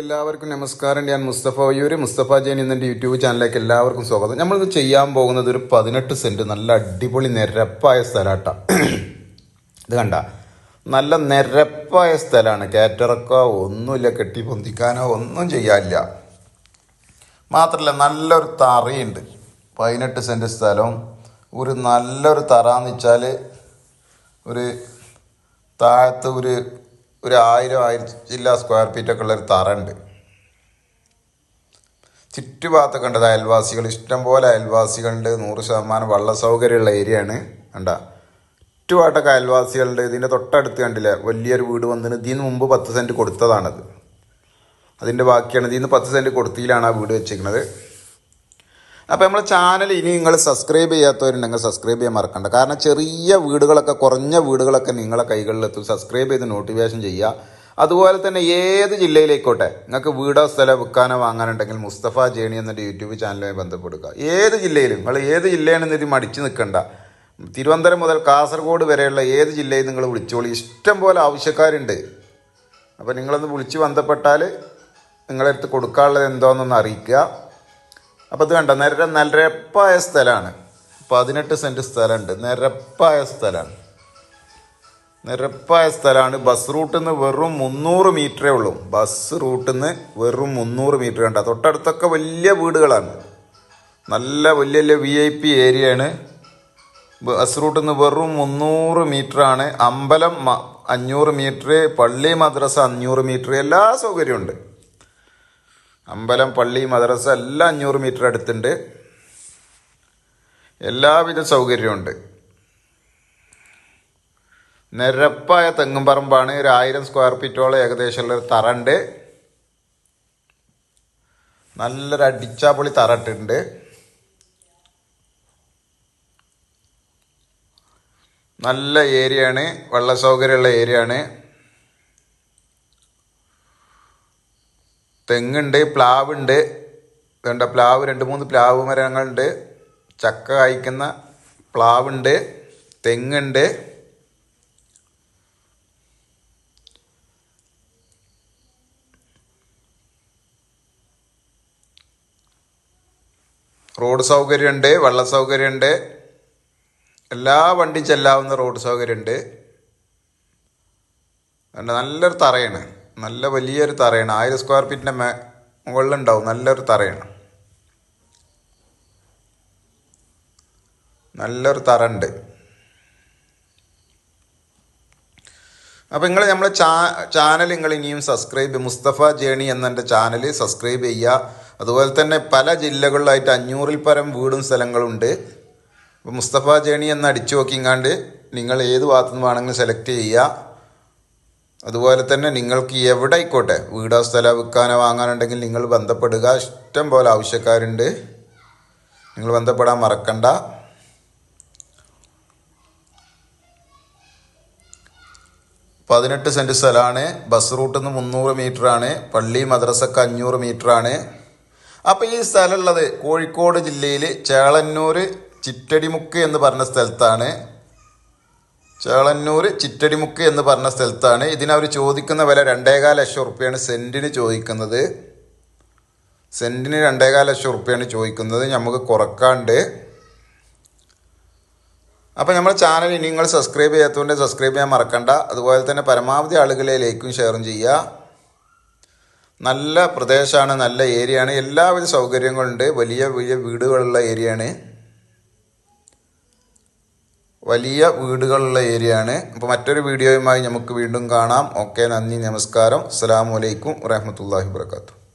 എല്ലാവർക്കും നമസ്കാരം. ഞാൻ മുസ്തഫ വയ്യൂര് മുസ്തഫ ജൈൻ എന്നെ യൂട്യൂബ് ചാനലിലേക്ക് എല്ലാവർക്കും സ്വാഗതം. നമ്മളിത് ചെയ്യാൻ പോകുന്നത് ഒരു പതിനെട്ട് സെന്റ് നല്ല അടിപൊളി നിരപ്പായ സ്ഥലാട്ട. ഇത് കണ്ട. നല്ല നിരപ്പായ സ്ഥലമാണ് കാറ്ററക്കോ ഒന്നുമില്ല കെട്ടി പൊന്തിക്കാനോ ഒന്നും ചെയ്യാനില്ല. മാത്രമല്ല നല്ലൊരു തറയുണ്ട്. പതിനെട്ട് സെന്റ് സ്ഥലം ഒരു നല്ലൊരു തറ എന്ന് വെച്ചാൽ ഒരു താഴത്ത് ഒരു ഒരു ആയിരം ആയിരത്തില്ല സ്ക്വയർ ഫീറ്റ് ഒക്കെ ഉള്ള ഒരു തറ ഉണ്ട്. ചുറ്റുഭാഗത്തൊക്കെ ഉണ്ട് അയൽവാസികൾ. ഇഷ്ടംപോലെ അയൽവാസികളുണ്ട്. നൂറ് ശതമാനം വെള്ള സൗകര്യമുള്ള ഏരിയ ആണ്. കണ്ട? ചുറ്റുപാട്ടൊക്കെ അയൽവാസികളുണ്ട്. ഇതിന്റെ തൊട്ടടുത്ത് കണ്ടില്ല? വലിയൊരു വീട് വന്നിന് ഇതിന് മുമ്പ് പത്ത് സെന്റ് കൊടുത്തതാണത്. അതിന്റെ ബാക്കിയാണ് ഇതിന് പത്ത് സെന്റ് കൊടുത്തിയിലാണ് ആ വീട് വെച്ചിരിക്കുന്നത്. അപ്പോൾ നമ്മളെ ചാനൽ ഇനി നിങ്ങൾ സബ്സ്ക്രൈബ് ചെയ്യാത്തവരുണ്ടെങ്കിൽ സബ്സ്ക്രൈബ് ചെയ്യാൻ മറക്കണ്ട. കാരണം ചെറിയ വീടുകളൊക്കെ കുറഞ്ഞ വീടുകളൊക്കെ നിങ്ങളെ കൈകളിലെത്തും. സബ്സ്ക്രൈബ് ചെയ്ത് നോട്ടിഫിക്കേഷൻ ചെയ്യുക. അതുപോലെ തന്നെ ഏത് ജില്ലയിലേക്കോട്ടെ നിങ്ങൾക്ക് വീടോ സ്ഥലം വിൽക്കാനോ വാങ്ങാനുണ്ടെങ്കിൽ മുസ്തഫ ജേണി എന്നൊരു യൂട്യൂബ് ചാനലുമായി ബന്ധപ്പെടുക. ഏത് ജില്ലയിലും നിങ്ങൾ ഏത് ജില്ലയാണെന്ന് ഇത് മടിച്ചു നിൽക്കണ്ട. തിരുവനന്തപുരം മുതൽ കാസർഗോഡ് വരെയുള്ള ഏത് ജില്ലയിൽ നിങ്ങൾ വിളിച്ചോളി. ഇഷ്ടം പോലെ ആവശ്യക്കാരുണ്ട്. അപ്പോൾ നിങ്ങളൊന്ന് വിളിച്ച് ബന്ധപ്പെട്ടാൽ നിങ്ങളെടുത്ത് കൊടുക്കാനുള്ളത് എന്തോന്നൊന്ന് അറിയിക്കുക. അപ്പോൾ ഇത് കണ്ട? നിര നിരപ്പായ സ്ഥലമാണ്. പതിനെട്ട് സെന്റ് സ്ഥലമുണ്ട്. നിരപ്പായ സ്ഥലമാണ്. നിരപ്പായ സ്ഥലമാണ്. ബസ് റൂട്ടിൽ നിന്ന് വെറും മുന്നൂറ് മീറ്ററേ ഉള്ളൂ. ബസ് റൂട്ടിൽ നിന്ന് വെറും മുന്നൂറ് മീറ്റർ കണ്ട. തൊട്ടടുത്തൊക്കെ വലിയ വീടുകളാണ്. നല്ല വലിയ വലിയ വി ഐ പി ഏരിയയാണ്. ബസ് റൂട്ടിൽ നിന്ന് വെറും മുന്നൂറ് മീറ്ററാണ്. അമ്പലം അഞ്ഞൂറ് മീറ്റർ പള്ളി മദ്രസ അഞ്ഞൂറ് മീറ്റർ എല്ലാ സൗകര്യമുണ്ട് അമ്പലം പള്ളി മദ്രസ എല്ലാം അഞ്ഞൂറ് മീറ്റർ അടുത്തുണ്ട്. എല്ലാവിധ സൗകര്യമുണ്ട് നിരപ്പായ തെങ്ങും പറമ്പാണ്. ഒരു ആയിരം സ്ക്വയർ ഫീറ്റോളം ഏകദേശമുള്ള ഒരു തറണ്ട് നല്ലൊരു അടിച്ചാപ്പൊളി തറ ഇട്ടിട്ടുണ്ട്. നല്ല ഏരിയയാണ്. വെള്ള സൗകര്യമുള്ള ഏരിയയാണ്. തെങ്ങുണ്ട് പ്ലാവുണ്ട്. വേണ്ട പ്ലാവ് രണ്ട് മൂന്ന് പ്ലാവ് മരങ്ങളുണ്ട്. ചക്ക കായ്ക്കുന്ന പ്ലാവുണ്ട് തെങ്ങുണ്ട്. റോഡ് സൗകര്യമുണ്ട് വെള്ള സൗകര്യമുണ്ട്. എല്ലാ വണ്ടി ചെല്ലാവുന്ന റോഡ് സൗകര്യമുണ്ട്. നല്ലൊരു തറയാണ്. നല്ല വലിയൊരു തറയാണ്. ആയിരം സ്ക്വയർ ഫീറ്റിന്റെ മേ മുകളിലുണ്ടാവും. നല്ലൊരു തറയാണ്. നല്ലൊരു തറ ഉണ്ട് അപ്പോൾ നിങ്ങൾ നമ്മളെ ചാ ചാനൽ നിങ്ങൾ ഇനിയും സബ്സ്ക്രൈബ് മുസ്തഫ ജേണി എന്നെ ചാനൽ സബ്സ്ക്രൈബ് ചെയ്യുക. അതുപോലെ തന്നെ പല ജില്ലകളിലായിട്ട് അഞ്ഞൂറിൽ പരം വീടും സ്ഥലങ്ങളുണ്ട്. മുസ്തഫ ജേണി എന്ന് അടിച്ചു നോക്കിങ്ങാണ്ട് നിങ്ങൾ ഏത് ഭാഗത്തു നിന്ന് വേണമെങ്കിലും സെലക്ട് ചെയ്യുക. അതുപോലെ തന്നെ നിങ്ങൾക്ക് എവിടെ ആയിക്കോട്ടെ വീടോ സ്ഥലം വിൽക്കാനോ വാങ്ങാനുണ്ടെങ്കിൽ നിങ്ങൾ ബന്ധപ്പെടുക. ഇഷ്ടം പോലെ ആവശ്യക്കാരുണ്ട്. നിങ്ങൾ ബന്ധപ്പെടാൻ മറക്കണ്ട. പതിനെട്ട് സെന്റ് സ്ഥലമാണ്. ബസ് റൂട്ടിൽ നിന്ന് മുന്നൂറ് ആണ് പള്ളി മദ്രസക്ക് അഞ്ഞൂറ് ആണ് അപ്പോൾ ഈ സ്ഥലമുള്ളത് കോഴിക്കോട് ജില്ലയിൽ ചേളന്നൂർ ചിറ്റടിമുക്ക് എന്ന് പറഞ്ഞ സ്ഥലത്താണ്. ചേളന്നൂർ ചിറ്റടിമുക്ക് എന്ന് പറഞ്ഞ സ്ഥലത്താണ്. ഇതിനവർ ചോദിക്കുന്ന വില രണ്ടേകാൽ ലക്ഷം റുപ്യാണ് സെന്റിന് ചോദിക്കുന്നത്. സെന്റിന് രണ്ടേകാൽ ലക്ഷം റുപ്യാണ് ചോദിക്കുന്നത്. നമുക്ക് കുറക്കാണ്ട്. അപ്പോൾ നമ്മുടെ ചാനൽ ഇനി നിങ്ങൾ സബ്സ്ക്രൈബ് ചെയ്യാത്തതുകൊണ്ട് സബ്സ്ക്രൈബ് ചെയ്യാൻ മറക്കണ്ട. അതുപോലെ തന്നെ പരമാവധി ആളുകളിലേക്കും ഷെയറും ചെയ്യുക. നല്ല പ്രദേശമാണ് നല്ല ഏരിയയാണ്. എല്ലാവിധ സൗകര്യങ്ങളുണ്ട്. വലിയ വലിയ വീടുകളുള്ള ഏരിയയാണ്. വലിയ വീടുകളുള്ള ഏരിയയാണ്. അപ്പോൾ മറ്റൊരു വീഡിയോയുമായി നമുക്ക് വീണ്ടും കാണാം. ഓക്കെ നന്ദി നമസ്കാരം. അസ്സാം വലൈക്കും വാഹമത്തല്ലാഹി വാത്തു